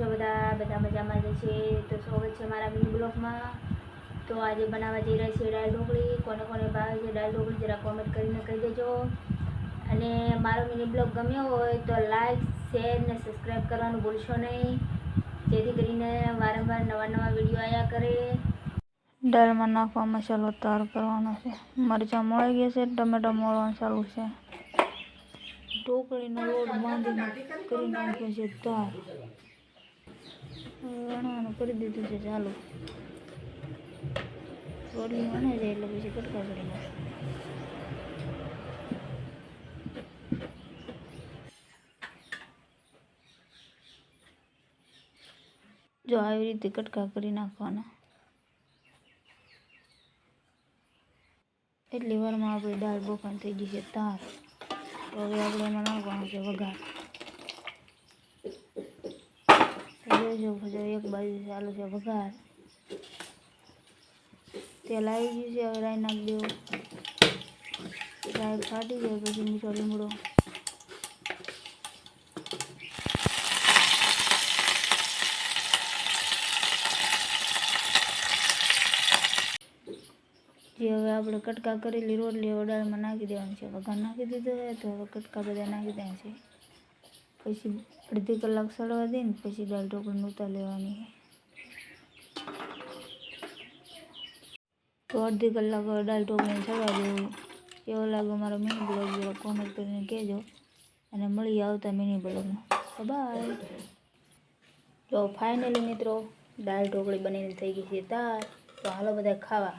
છો બધા બધા મજામાં જ છે. તો સ્વાગત છે મારા મિની બ્લોગમાં તો આજે બનાવવા જઈ રહ્યા છીએ દાળ ઢોકળી. કોને કોને ભાવે છે દાળ ઢોકળી જરા કોમેન્ટ કરીને કહી દેજો. અને મારો મિની બ્લોગ ગમ્યો હોય તો લાઈક શેર ને સબસ્ક્રાઈબ કરવાનું ભૂલશો નહીં. જેથી કરીને વારંવાર નવા નવા વીડિયો આવ્યા કરે. દાળમાં નાખવા મસાલો તૈયાર કરવાનો છે. મરચાં મળી ગયા છે, ટમેટા મળવાનું ચાલુ છે. ઢોકળીનો લોટ બાંધીને કરી નાખ્યો છે તાર વણવાનું કરી દીધું છે ચાલુ. રોટલી વણે જાય એટલે પછી કટકા કરી જો આવી રીતે કટકા કરી નાખવાના. એટલી વારમાં આપણી દાળ બોખાણ થઈ ગઈ છે, તાર. તો હવે આપણે એમાં નાખવાનું છે વઘાર. તો જોજો જો એક બાજુ ચાલુ છે વઘાર. તેલ આવી ગયું છે, હવે રાઈ નાખી દેવું. રાઈ ફાટી જાય, પછી મીઠો લીમડો. જે હવે આપણે કટકા કરેલી રોટલી, હવે નાખી દેવાની છે. વઘાર નાખી દીધો હોય તો હવે કટકા બધા નાખી દેવા છે. પછી અડધી કલાક સળવા દઈને પછી દાળ ઢોકળી ઉતાર લેવાની તો અડધી કલાક દાળ ઢોકળીને સળવા દેવું કેવો લાગે મારો મિની બ્લોગ જરા કોમેન્ટ કરીને કહેજો અને મળી આવતા મિની બ્લોગમાં બાય તો ફાઇનલી મિત્રો દાળ ઢોકળી બનીને થઈ ગઈ છે તાર તો હાલો બધા ખાવા